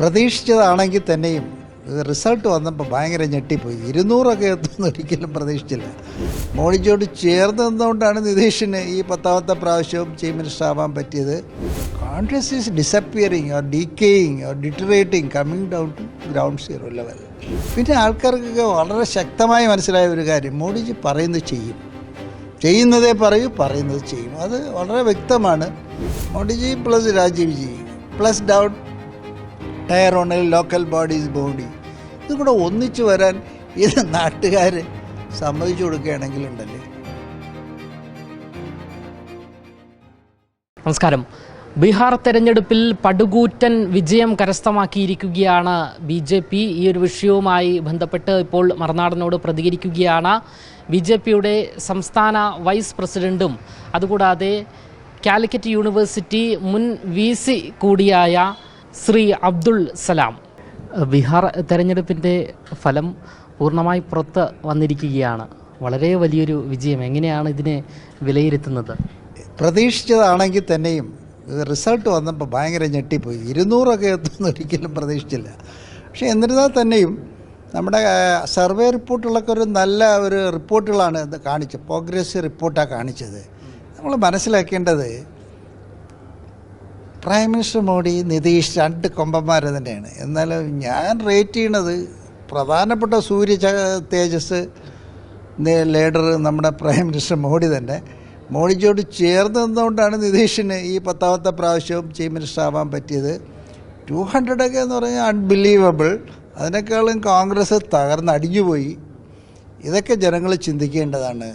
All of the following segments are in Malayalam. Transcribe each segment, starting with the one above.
പ്രതീക്ഷിച്ചതാണെങ്കിൽ തന്നെയും റിസൾട്ട് വന്നപ്പോൾ ഭയങ്കര ഞെട്ടിപ്പോയി. ഇരുന്നൂറൊക്കെ എത്തുമെന്ന് ഒരിക്കലും പ്രതീക്ഷിച്ചില്ല. മോഡിജിയോട് ചേർന്ന് നിന്നുകൊണ്ടാണ് നിതീഷിന് ഈ പത്താമത്തെ പ്രാവശ്യവും ചീഫ് മിനിസ്റ്റർ ആവാൻ പറ്റിയത്. Congress is disappearing or decaying or deteriorating coming down to ground zero level പിന്നെ ആൾക്കാർക്കൊക്കെ വളരെ ശക്തമായി മനസ്സിലായ ഒരു കാര്യം മോഡിജി പറയുന്നത് ചെയ്യും. ചെയ്യുന്നതേ പറയൂ പറയുന്നത് ചെയ്യും. അത് വളരെ വ്യക്തമാണ്. Modiji plus Rajeev ji plus down tier ഓണിൽ local bodies body ഇതും കൂടെ ഒന്നിച്ചു വരാൻ ഇത് നാട്ടുകാർ സമ്മതിച്ചു കൊടുക്കുകയാണെങ്കിലുണ്ടല്ലേ നമസ്കാരം. ബീഹാർ തെരഞ്ഞെടുപ്പിൽ പടുകൂറ്റൻ വിജയം കരസ്ഥമാക്കിയിരിക്കുകയാണ് ബി ജെ പി. ഈ ഒരു വിഷയവുമായി ബന്ധപ്പെട്ട് ഇപ്പോൾ മറുനാടനോട് പ്രതികരിക്കുകയാണ് ബി ജെ പിയുടെ സംസ്ഥാന വൈസ് പ്രസിഡന്റും. അതുകൂടാതെ കാലിക്കറ്റ് യൂണിവേഴ്സിറ്റി മുൻ വി സി കൂടിയായ ശ്രീ അബ്ദുൾ സലാം. ബീഹാർ തെരഞ്ഞെടുപ്പിന്റെ ഫലം പൂർണമായി പുറത്ത് വന്നിരിക്കുകയാണ്. വളരെ വലിയൊരു വിജയം. എങ്ങനെയാണ് ഇതിനെ വിലയിരുത്തുന്നത്? പ്രതീക്ഷിച്ചതാണെങ്കിൽ തന്നെയും റിസൾട്ട് വന്നപ്പോൾ ഭയങ്കര ഞെട്ടിപ്പോയി. ഇരുന്നൂറൊക്കെ എത്തുമെന്ന് ഒരിക്കലും പ്രതീക്ഷിച്ചില്ല. പക്ഷേ എന്നിരുന്നാൽ തന്നെയും നമ്മുടെ സർവേ റിപ്പോർട്ടുകളൊക്കെ ഒരു നല്ല ഒരു റിപ്പോർട്ടുകളാണ് കാണിച്ചത്. പ്രോഗ്രസ് റിപ്പോർട്ടാണ് കാണിച്ചത്. നമ്മൾ മനസ്സിലാക്കേണ്ടത് പ്രൈം മിനിസ്റ്റർ മോഡി നിതീഷ് രണ്ട് കൊമ്പന്മാർ തന്നെയാണ്. എന്നാൽ ഞാൻ റേറ്റ് ചെയ്യണത് പ്രധാനപ്പെട്ട സൂര്യ തേജസ് ലീഡർ നമ്മുടെ പ്രൈം മിനിസ്റ്റർ മോഡി തന്നെ. മോഡിജിയോട് ചേർന്ന് നിന്നുകൊണ്ടാണ് നിതീഷിന് ഈ പത്താമത്തെ പ്രാവശ്യവും ചീഫ് മിനിസ്റ്റർ ആവാൻ പറ്റിയത്. ടു ഹൺഡ്രഡൊക്കെ എന്ന് പറഞ്ഞാൽ അൺബിലീവബിൾ അതിനേക്കാളും കോൺഗ്രസ് തകർന്ന് അടിഞ്ഞുപോയി ഇതൊക്കെ ജനങ്ങൾ ചിന്തിക്കേണ്ടതാണ്.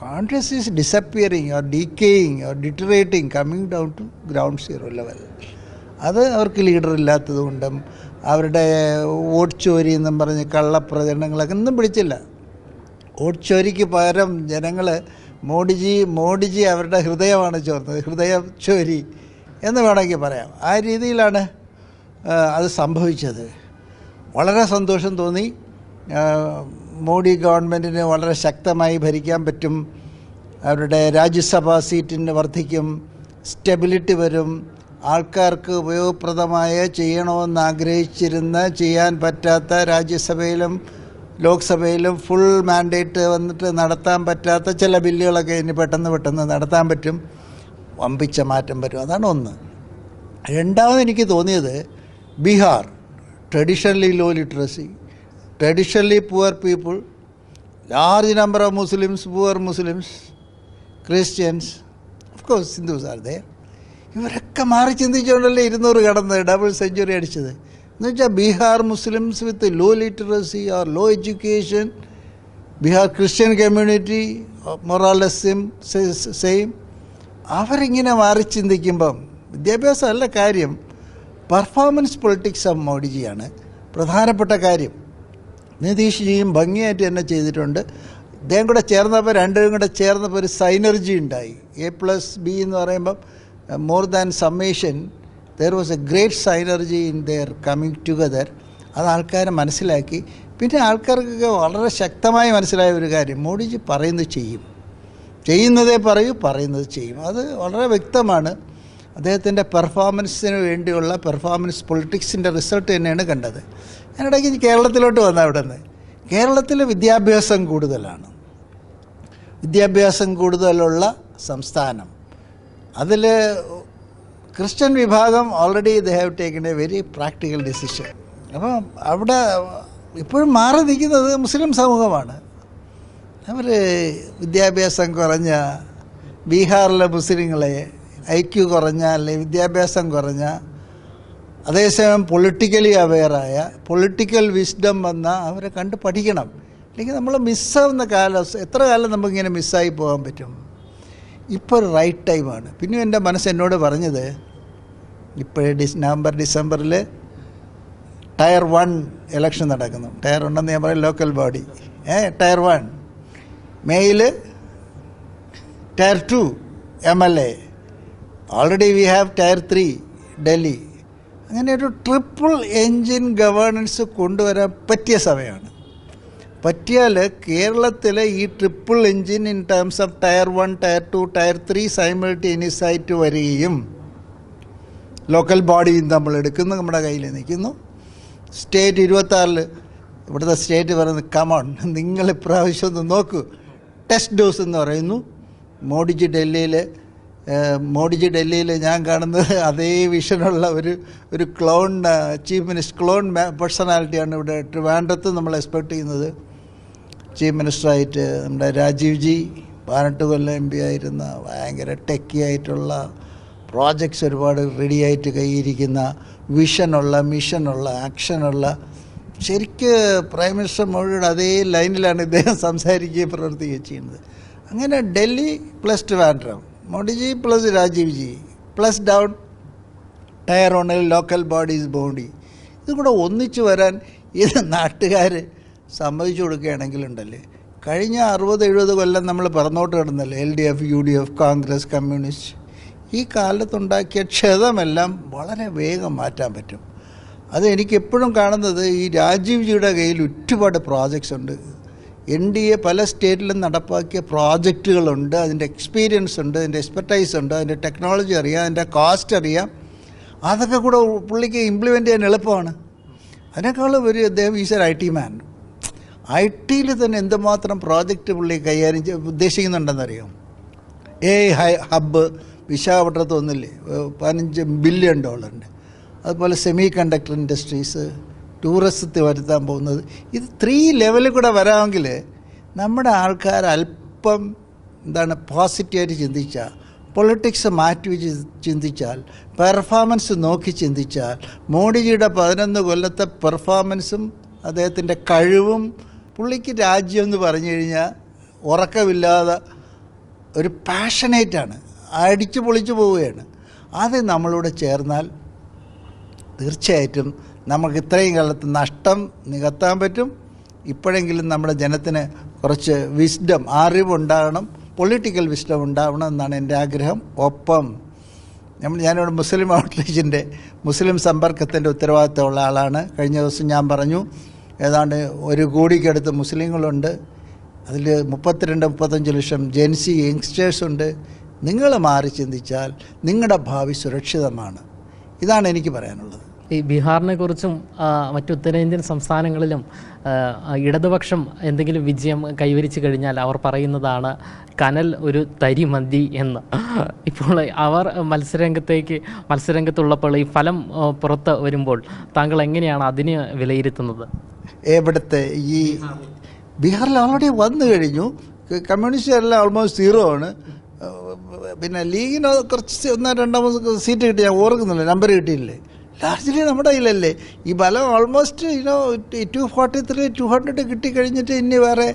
Congress is disappearing or decaying or deteriorating coming down to ground zero level അത് അവർക്ക് ലീഡർ ഇല്ലാത്തത് കൊണ്ടും അവരുടെ വോട്ട് ചോരി എന്നും പറഞ്ഞ് കള്ളപ്രചരണങ്ങളൊക്കെ ഒന്നും പിടിച്ചില്ല. വോട്ട് ചോരിക്ക് പകരം ജനങ്ങൾ മോഡിജി മോഡിജി അവരുടെ ഹൃദയമാണ് ചോർന്നത്. ഹൃദയ ചോരി എന്ന് വേണമെങ്കിൽ പറയാം. ആ രീതിയിലാണ് അത് സംഭവിച്ചത്. വളരെ സന്തോഷം തോന്നി. മോഡി ഗവൺമെന്റിന് വളരെ ശക്തമായി ഭരിക്കാൻ പറ്റും. അവരുടെ രാജ്യസഭാ സീറ്റിന് വർദ്ധിക്കും സ്റ്റെബിലിറ്റി വരും. ആൾക്കാർക്ക് ഉപയോഗപ്രദമായ ചെയ്യണമെന്ന് ആഗ്രഹിച്ചിരുന്ന ചെയ്യാൻ പറ്റാത്ത രാജ്യസഭയിലും ലോക്സഭയിലും ഫുൾ മാൻഡേറ്റ് വന്നിട്ട് നടത്താൻ പറ്റാത്ത ചില ബില്ലുകളൊക്കെ ഇനി പെട്ടെന്ന് പെട്ടെന്ന് നടത്താൻ പറ്റും. വമ്പിച്ച മാറ്റം വരും. അതാണ് ഒന്ന്. രണ്ടാമത് എനിക്ക് തോന്നിയത് Bihar traditionally low literacy traditionally poor people large number of Muslims poor Muslims Christians of course Hindus are they ഇവരൊക്കെ മാറി ചിന്തിച്ചുകൊണ്ടല്ലേ ഇരുന്നൂറ് കടന്ന് ഡബിൾ സെഞ്ചുറി അടിച്ചത്? എന്ന് വെച്ചാൽ Bihar Muslims with low literacy or low education Bihar Christian community more or less same അവരിങ്ങനെ മാറി ചിന്തിക്കുമ്പം വിദ്യാഭ്യാസം അല്ല കാര്യം പെർഫോമൻസ് പൊളിറ്റിക്സ് ഓഫ് മോഡിജിയാണ് പ്രധാനപ്പെട്ട കാര്യം. നിതീഷ്ജിയും ഭംഗിയായിട്ട് തന്നെ ചെയ്തിട്ടുണ്ട്. ഇദ്ദേഹം കൂടെ ചേർന്നപ്പോൾ രണ്ടുപേരും കൂടെ ചേർന്നപ്പോൾ ഒരു സൈനർജി ഉണ്ടായി. എ പ്ലസ് ബി എന്ന് പറയുമ്പം more than summation there was a great synergy in their coming together അത് ആൾക്കാർ മനസ്സിലാക്കി. പിന്നെ ആൾക്കാർക്കൊക്കെ വളരെ ശക്തമായി മനസ്സിലായ ഒരു കാര്യം മോഡിജി പറയുന്നത് ചെയ്യും. ചെയ്യുന്നതേ പറയൂ പറയുന്നത് ചെയ്യും. അത് വളരെ വ്യക്തമാണ്. അദ്ദേഹത്തിന്റെ പെർഫോമൻസിന് വേണ്ടിയുള്ള പെർഫോമൻസ് പൊളിറ്റിക്സിന്റെ റിസൾട്ട് തന്നെയാണ് കണ്ടത്. ഞാനിടയ്ക്ക് കേരളത്തിലോട്ട് വന്ന അവിടെ നിന്ന്. കേരളത്തിൽ വിദ്യാഭ്യാസം കൂടുതലാണ്. വിദ്യാഭ്യാസം കൂടുതലുള്ള സംസ്ഥാനം. അതിൽ ക്രിസ്ത്യൻ വിഭാഗം already they have taken a very practical decision അപ്പം അവിടെ ഇപ്പോഴും മാറി നിൽക്കുന്നത് മുസ്ലിം സമൂഹമാണ്. അവർ വിദ്യാഭ്യാസം കുറഞ്ഞ ബീഹാറിലെ മുസ്ലിങ്ങളെ ഐക്യു കുറഞ്ഞ അല്ലെങ്കിൽ വിദ്യാഭ്യാസം കുറഞ്ഞ അതേസമയം പൊളിറ്റിക്കലി അവെയറായ പൊളിറ്റിക്കൽ വിസ്ഡം വന്ന അവരെ കണ്ട് പഠിക്കണം. അല്ലെങ്കിൽ നമ്മൾ മിസ്സാവുന്ന കാലം എത്ര കാലം നമുക്കിങ്ങനെ മിസ്സായി പോകാൻ പറ്റും? ഇപ്പോൾ റൈറ്റ് ടൈമാണ് പിന്നെ എന്റെ മനസ്സ് എന്നോട് പറഞ്ഞത് ഇപ്പോഴേ ഡിസ് നവംബർ ഡിസംബറിൽ ടയർ വൺ ഇലക്ഷൻ നടക്കുന്നു. ടയർ ഉണ്ടെന്ന് ഞാൻ പറയും local body a tier one. Mail tier two M L A. Already we have tier three Delhi അങ്ങനെ ഒരു ട്രിപ്പിൾ എൻജിൻ ഗവേണൻസ് കൊണ്ടുവരാൻ പറ്റിയ സമയമാണ്. പറ്റിയാൽ കേരളത്തിലെ ഈ triple engine in terms of tier one tier two tier three simultaneous ആയിട്ട് വരികയും ലോക്കൽ ബോഡിയും നമ്മൾ എടുക്കുന്നു നമ്മുടെ കയ്യിൽ നിൽക്കുന്നു. സ്റ്റേറ്റ് ഇരുപത്താറിൽ ഇവിടുത്തെ സ്റ്റേറ്റ് പറയുന്നത് കമോൺ നിങ്ങൾ ഇപ്രാവശ്യം ഒന്ന് നോക്കൂ. ടെസ്റ്റ് ഡോസ് എന്ന് പറയുന്നു. മോഡിജി ഡൽഹിയിൽ മോഡിജി ഡൽഹിയിൽ ഞാൻ കാണുന്നത് അതേ വിഷനുള്ള ഒരു ഒരു ക്ലോൺ ചീഫ് മിനിസ്റ്റർ ക്ലോൺ പേഴ്സണാലിറ്റിയാണ് ഇവിടെ ട്രിവാൻഡ്രത്ത് നമ്മൾ എക്സ്പെക്ട് ചെയ്യുന്നത്. ചീഫ് മിനിസ്റ്ററായിട്ട് നമ്മുടെ രാജീവ് ജി പതിനെട്ട് കൊല്ലം എം പി ആയിരുന്ന ഭയങ്കര ടെക്കി ആയിട്ടുള്ള പ്രോജക്ട്സ് ഒരുപാട് റെഡി ആയിട്ട് കൈയിരിക്കുന്ന വിഷനുള്ള മിഷനുള്ള ആക്ഷനുള്ള ശരിക്ക് പ്രൈം മിനിസ്റ്റർ മോഡിയുടെ അതേ ലൈനിലാണ് ഇദ്ദേഹം സംസാരിക്കുകയും പ്രവർത്തിക്കുകയും ചെയ്യുന്നത്. അങ്ങനെ Delhi plus Trivandrum. Modiji plus Rajeev ji plus down tier ഓണിൽ local bodies body. ഇതും കൂടെ ഒന്നിച്ചു വരാൻ ഇത് നാട്ടുകാർ സമ്മതിച്ചു കൊടുക്കുകയാണെങ്കിലുണ്ടല്ലേ? കഴിഞ്ഞ അറുപത് എഴുപത് കൊല്ലം നമ്മൾ പറന്നോട്ട് കിടന്നല്ലേ? L D F U D F Congress communist. ഈ കാലത്തുണ്ടാക്കിയ ക്ഷതമെല്ലാം വളരെ വേഗം മാറ്റാൻ പറ്റും. അത് എനിക്ക് എപ്പോഴും കാണുന്നത് ഈ രാജീവ് ജിയുടെ കയ്യിൽ ഒരുപാട് പ്രോജക്ട്സ് ഉണ്ട്. എൻ ഡി എ പല സ്റ്റേറ്റിലും നടപ്പാക്കിയ പ്രോജക്റ്റുകളുണ്ട് അതിന്റെ എക്സ്പീരിയൻസ് ഉണ്ട് അതിന്റെ എക്സ്പെർട്ടൈസ് ഉണ്ട് അതിന്റെ ടെക്നോളജി അറിയാം അതിന്റെ കോസ്റ്റ് അറിയാം. അതൊക്കെ കൂടെ പുള്ളിക്ക് ഇംപ്ലിമെന്റ് ചെയ്യാൻ എളുപ്പമാണ്. അതിനേക്കാളും ഒരു അദ്ദേഹം is a I T man I ടിയിൽ തന്നെ എന്തുമാത്രം പ്രോജക്റ്റ് പുള്ളി കൈകാര്യം ഉദ്ദേശിക്കുന്നുണ്ടെന്ന് ഉദ്ദേശിക്കുന്നുണ്ടെന്നറിയാം? എ ഹൈ ഹബ്ബ് വിശാഖപട്ടണത്ത് ഒന്നില്ലേ? ഏഹ് പതിനഞ്ച് ബില്യൺ ഡോളറിന്റെ അതുപോലെ സെമി കണ്ടക്ടർ ഇൻഡസ്ട്രീസ് ടൂറിസത്തിൽ വരുത്താൻ പോകുന്നത്. ഇത് ത്രീ ലെവലിൽ കൂടെ വരാമെങ്കിൽ നമ്മുടെ ആൾക്കാർ അല്പം എന്താണ് പോസിറ്റീവായിട്ട് ചിന്തിച്ചാൽ പൊളിറ്റിക്സ് മാറ്റി ചിന്തിച്ചാൽ പെർഫോമൻസ് നോക്കി ചിന്തിച്ചാൽ മോഡിജിയുടെ പതിനൊന്ന് കൊല്ലത്തെ പെർഫോമൻസും അദ്ദേഹത്തിന്റെ കഴിവും പുള്ളിക്ക് രാജ്യം എന്ന് പറഞ്ഞു കഴിഞ്ഞാൽ ഉറക്കമില്ലാതെ ഒരു പാഷനേറ്റാണ് അടിച്ചു പൊളിച്ചു പോവുകയാണ്. അത് നമ്മളോട് ചേർന്നാൽ തീർച്ചയായിട്ടും നമുക്ക് ഇത്രയും കാലത്ത് നഷ്ടം നികത്താൻ പറ്റും. ഇപ്പോഴെങ്കിലും നമ്മുടെ ജനത്തിന് കുറച്ച് വിസ്ഡം അറിവുണ്ടാകണം. പൊളിറ്റിക്കൽ വിസ്ഡം ഉണ്ടാവണം എന്നാണ് എന്റെ ആഗ്രഹം. ഒപ്പം നമ്മൾ ഞാനിവിടെ മുസ്ലിം ഔട്ട്റീച്ചിന്റെ മുസ്ലിം സമ്പർക്കത്തിന്റെ ഉത്തരവാദിത്തമുള്ള ആളാണ്. കഴിഞ്ഞ ദിവസം ഞാൻ പറഞ്ഞു ഏതാണ്ട് ഒരു കോടിക്കടുത്ത് മുസ്ലിങ്ങളുണ്ട്. അതിൽ മുപ്പത്തിരണ്ട് മുപ്പത്തഞ്ച് ലക്ഷം ജെൻസി യങ്സ്റ്റേഴ്സ് ഉണ്ട്. നിങ്ങൾ മാറി ചിന്തിച്ചാൽ നിങ്ങളുടെ ഭാവി സുരക്ഷിതമാണ്. ഇതാണ് എനിക്ക് പറയാനുള്ളത്. ഈ ബീഹാറിനെ കുറിച്ചും മറ്റു ഉത്തരേന്ത്യൻ സംസ്ഥാനങ്ങളിലും ഇടതുപക്ഷം എന്തെങ്കിലും വിജയം കൈവരിച്ചു കഴിഞ്ഞാൽ അവർ പറയുന്നതാണ് കനൽ ഒരു തരി മന്തി എന്ന്. ഇപ്പോൾ അവർ മത്സരരംഗത്തേക്ക് മത്സരരംഗത്തുള്ളപ്പോൾ ഈ ഫലം പുറത്ത് വരുമ്പോൾ താങ്കൾ എങ്ങനെയാണ് അതിനെ വിലയിരുത്തുന്നത്? എവിടുത്തെ ഈ ബീഹാറിൽ ഓൾറെഡി വന്നു കഴിഞ്ഞു. കമ്മ്യൂണിസ്റ്റ് കമ്മ്യൂണിസ്റ്റുകാരെല്ലാം ഓൾമോസ്റ്റ് സീറോ ആണ്. പിന്നെ ലീഗിന് കുറച്ച് ഒന്നോ രണ്ടോ സീറ്റ് കിട്ടി ഞാൻ ഓർക്കുന്നില്ല നമ്പർ കിട്ടിയില്ലേ? ലാർജ്ലി നമ്മുടെ കയ്യിലല്ലേ? ഈ ബലം ഓൾമോസ്റ്റ് ഇനോ two forty three two hundred കിട്ടിക്കഴിഞ്ഞിട്ട് ഇനി വേറെ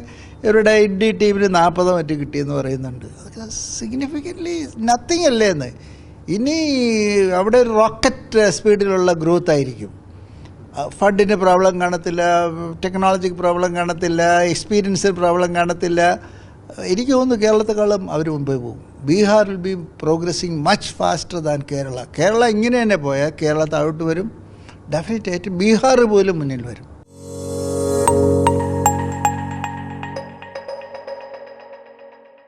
ഇവരുടെ ഇന്ത്യ ടീമിന് നാൽപ്പതോ മറ്റു കിട്ടിയെന്ന് പറയുന്നുണ്ട്. അതൊക്കെ സിഗ്നിഫിക്കന്റ്ലി നത്തിങ് അല്ലേ എന്ന്. ഇനി അവിടെ ഒരു റോക്കറ്റ് സ്പീഡിലുള്ള ഗ്രോത്ത് ആയിരിക്കും. ഫണ്ടിന് പ്രോബ്ലം കാണത്തില്ല ടെക്നോളജിക്ക് പ്രോബ്ലം കാണത്തില്ല എക്സ്പീരിയൻസിന് പ്രോബ്ലം കാണത്തില്ല. എനിക്ക് തോന്നുന്നു കേരളത്തെക്കാളും അവർ മുമ്പേ പോകും. Bihar will be progressing much faster than Kerala. Kerala ഇങ്ങനെ തന്നെ പോയാൽ കേരള താഴോട്ട് വരും. ഡെഫിനറ്റായിട്ട് ബീഹാർ പോലും മുന്നിൽ വരും.